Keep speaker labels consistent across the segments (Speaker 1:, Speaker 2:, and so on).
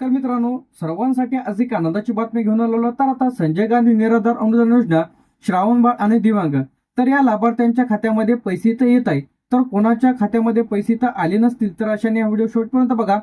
Speaker 1: तर मित्रांनो सर्वांसाठी आज एक आनंदाची बातमी घेऊन आलेलो तर आता संजय गांधी निराधार अनुदान योजना श्रावणबाळ आणि दिव्यांग तर या लाभार्थ्यांच्या खात्यामध्ये पैसे तर येत आहे तर कोणाच्या खात्यामध्ये पैसे तर आले नसतील तर अशाने हा व्हिडिओ शेवटपर्यंत बघा.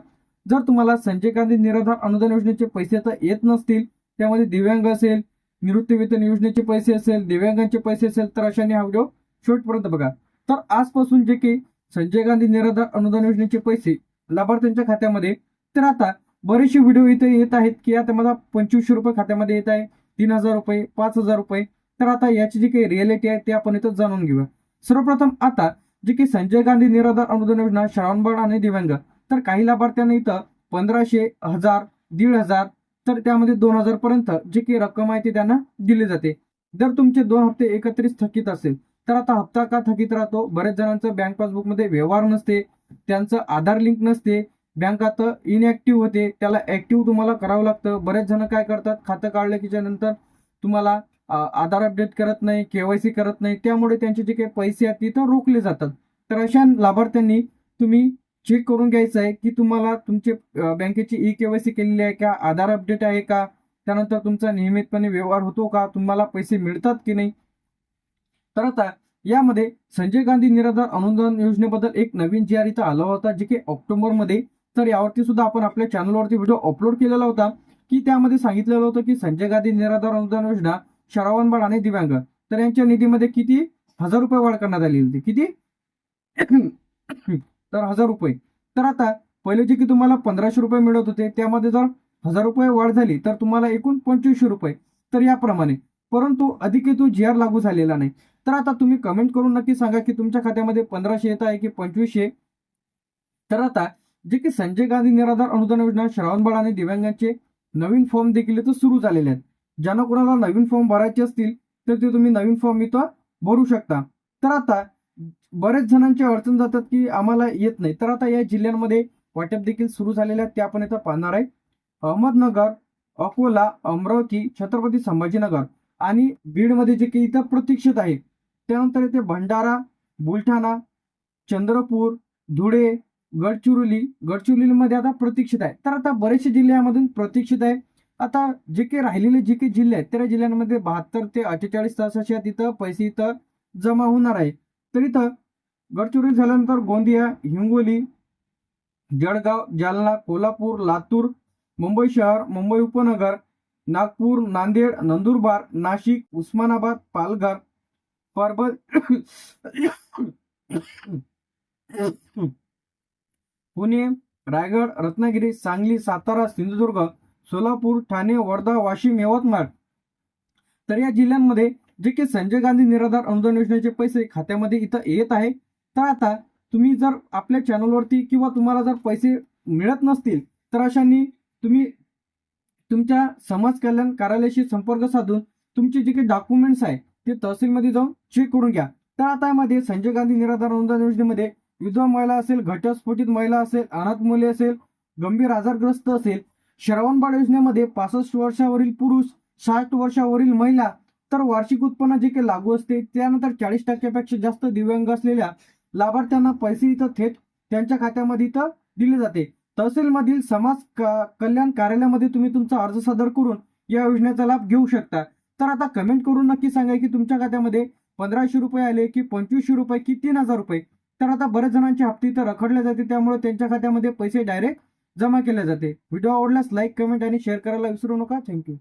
Speaker 1: जर तुम्हाला संजय गांधी निराधार अनुदान योजनेचे पैसे तर येत नसतील त्यामध्ये दिव्यांग असेल निवृत्तीवेतन योजनेचे पैसे असेल दिव्यांगांचे पैसे असेल तर अशाने हा व्हिडिओ शेवटपर्यंत बघा. तर आजपासून जे काही संजय गांधी निराधार अनुदान योजनेचे पैसे लाभार्थ्यांच्या खात्यामध्ये तर आता बरेचसे व्हिडिओ इथे येत आहेत की आता मला पंचवीसशे रुपये खात्यामध्ये येत आहे तीन हजार रुपये पाच हजार रुपये. तर आता याची जी काही रियालिटी आहे ते आपण इथं जाणून घेऊया. सर्वप्रथम आता जे की संजय गांधी निराधार अनुदान योजना श्रावणबाळ आणि दिव्यांग. तर काही लाभार्थ्यांना इथं पंधराशे हजार दीड हजार तर त्यामध्ये दोन हजार पर्यंत जे काही रक्कम आहे ती त्यांना दिली जाते. जर तुमचे दोन हप्ते एकत्रित थकीत असेल तर आता हप्ता का थकीत राहतो? बऱ्याच जणांचं बँक पासबुकमध्ये व्यवहार नसते त्यांचं आधार लिंक नसते बँक खातं इनॅक्टिव्ह होते. त्याला ऍक्टिव्ह तुम्हाला करावं लागतं. बरेच जण काय करतात? खातं काढलं की नंतर तुम्हाला आधार अपडेट करत नाही केवायसी करत नाही. त्यामुळे त्यांचे जे काही पैसे आहेत तिथं रोखले जातात. तर अशा लाभार्थ्यांनी तुम्ही चेक करून घ्यायचं आहे की तुम्हाला तुमचे बँकेची ई केवायसी केलेली आहे का? आधार अपडेट आहे का? त्यानंतर तुमचा नियमितपणे व्यवहार होतो का? तुम्हाला पैसे मिळतात की नाही? तर आता यामध्ये संजय गांधी निराधार अनुदान योजनेबद्दल एक नवीन जी आर इथं आला होता जे की ऑक्टोबरमध्ये तर यावरती सुद्धा आपण आपल्या चॅनलवरती व्हिडिओ अपलोड केलेला होता की त्यामध्ये सांगितलेलं होतं की संजय गांधी निराधार अनुदान योजना श्रावणबाळ आणि दिव्यांग. तर यांच्या निधीमध्ये किती? हजार रुपये वाढ करण्यात आली होती. किती? तर हजार रुपये. तर आता पहिले जे की तुम्हाला पंधराशे रुपये मिळत होते त्यामध्ये जर हजार रुपये वाढ झाली तर तुम्हाला एकूण पंचवीसशे रुपये. तर याप्रमाणे. परंतु अधिक हेतू जी आर लागू झालेला नाही. तर आता तुम्ही कमेंट करून नक्की सांगा की तुमच्या खात्यामध्ये पंधराशे येत आहे की पंचवीसशे? तर आता जे की संजय गांधी निराधार अनुदान योजना श्रावणबाळ आणि दिव्यांगांचे नवीन फॉर्म देखील इथं सुरू झालेले आहेत. ज्यांना कोणाला नवीन फॉर्म भरायचे असतील तर ते तुम्ही नवीन फॉर्म इथं भरू शकता. तर आता बरेच जणांची अडचण जातात की आम्हाला येत नाही. तर आता या जिल्ह्यांमध्ये वाटप देखील सुरू झालेले आहेत. ते आपण इथं पाहणार आहे. अहमदनगर अकोला अमरावती छत्रपती संभाजीनगर आणि बीडमध्ये जे काही इथं प्रतीक्षित आहे. त्यानंतर इथे भंडारा बुलढाणा चंद्रपूर धुळे गडचिरोली गडचिरोलीमध्ये आता प्रतीक्षित आहे. तर आता बरेचसे जिल्ह्यामधून प्रतीक्षित आहे. आता जे काही राहिलेले जे काही जिल्हे आहेत त्या जिल्ह्यांमध्ये बहात्तर ते अठ्ठेचाळीस तासाच्या तिथं पैसे इथं जमा होणार आहे. तर इथं गडचिरोली झाल्यानंतर गोंदिया हिंगोली जळगाव जालना कोल्हापूर लातूर मुंबई शहर मुंबई उपनगर नागपूर नांदेड नंदुरबार नाशिक उस्मानाबाद पालघर परभणी पुणे रायगड रत्नागिरी सांगली सातारा सिंधुदुर्ग सोलापूर ठाणे वर्धा वाशिम यवतमाळ. तर या जिल्ह्यांमध्ये जे की संजय गांधी निराधार अनुदान योजनेचे पैसे खात्यामध्ये इथं येत आहे. तर आता तुम्ही जर आपल्या चॅनलवरती किंवा तुम्हाला जर पैसे मिळत नसतील तर अशांनी तुम्ही तुमच्या समाज कल्याण कार्यालयाशी संपर्क साधून तुमचे जे काही डॉक्युमेंट्स आहे ते तहसीलमध्ये जाऊन चेक करून घ्या. तर आता यामध्ये संजय गांधी निराधार अनुदान योजनेमध्ये विधवा महिला असेल घटस्फोटित महिला असेल अनाथ मुले असेल गंभीर आजारग्रस्त असेल श्रवणबाळ योजनेमध्ये पासष्ट वर्षावरील पुरुष साठ वर्षावरील महिला तर वार्षिक उत्पन्न जे काही लागू असते त्यानंतर चाळीस टक्क्यापेक्षा जास्त दिव्यांग असलेल्या लाभार्थ्यांना पैसे इथं थेट त्यांच्या खात्यामध्ये इथं दिले जाते. तहसीलमधील समाज कल्याण कार्यालयामध्ये तुम्ही तुमचा अर्ज सादर करून या योजनेचा लाभ घेऊ शकता. तर आता कमेंट करून नक्की सांगा की तुमच्या खात्यामध्ये पंधराशे रुपये आले की पंचवीसशे रुपये की तीन हजार रुपये? तर आता बऱ्याच जणांचे हप्ते इथं रखडले जाते त्यामुळे त्यांच्या खात्यामध्ये पैसे डायरेक्ट जमा केले जाते. व्हिडिओ आवडल्यास लाईक कमेंट आणि शेअर करायला विसरू नका. थँक्यू